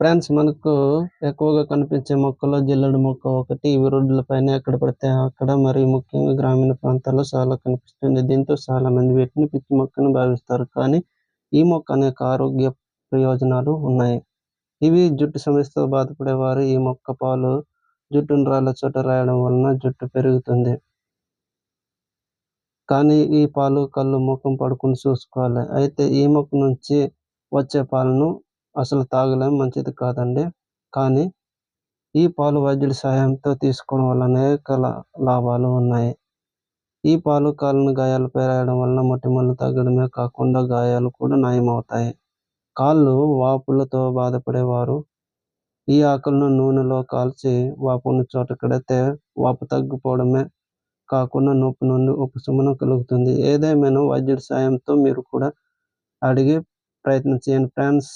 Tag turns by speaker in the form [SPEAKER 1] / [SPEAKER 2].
[SPEAKER 1] Friends మనకు ఎక్కువగా కనిపించే మొక్కలో జిల్లడు మొక్క ఒకటి ఇవి రోడ్ల పైన ఎక్కడ పడితే అక్కడ మరి ముఖ్యంగా గ్రామీణ ప్రాంతాల్లో చాలా కనిపిస్తుంది. దీంతో చాలా మంది వీటిని పిచ్చి మొక్కను భావిస్తారు. కానీ ఈ మొక్క అనేక ఆరోగ్య ప్రయోజనాలు ఉన్నాయి. ఇవి జుట్టు సమస్యతో బాధపడేవారు. ఈ మొక్క పాలు జుట్టును రాళ్ళ చోట రాయడం వలన జుట్టు పెరుగుతుంది. కానీ ఈ పాలు కళ్ళు ముఖం పడుకుని చూసుకోవాలి. అయితే ఈ మొక్క నుంచి వచ్చే పాలను అసలు తాగలేం మంచిది కాదండి. కానీ ఈ పాలు వైద్యుడి సహాయంతో తీసుకోవడం వల్ల అనేక లాభాలు ఉన్నాయి. ఈ పాలు కాళ్ళను గాయాలు రాయడం వలన మొటిమలు తగ్గడమే కాకుండా గాయాలు కూడా నయమవుతాయి. కాళ్ళు వాపులతో బాధపడేవారు. ఈ ఆకులను నూనెలో కాల్చి వాపు ఉన్న చోట కడితే వాపు తగ్గిపోవడమే కాకుండా నొప్పి నుండి ఉపశమనం కలుగుతుంది. ఏదేమైనా వైద్యుడి సాయంతో మీరు కూడా అడిగి ప్రయత్నం చేయండి ఫ్రెండ్స్.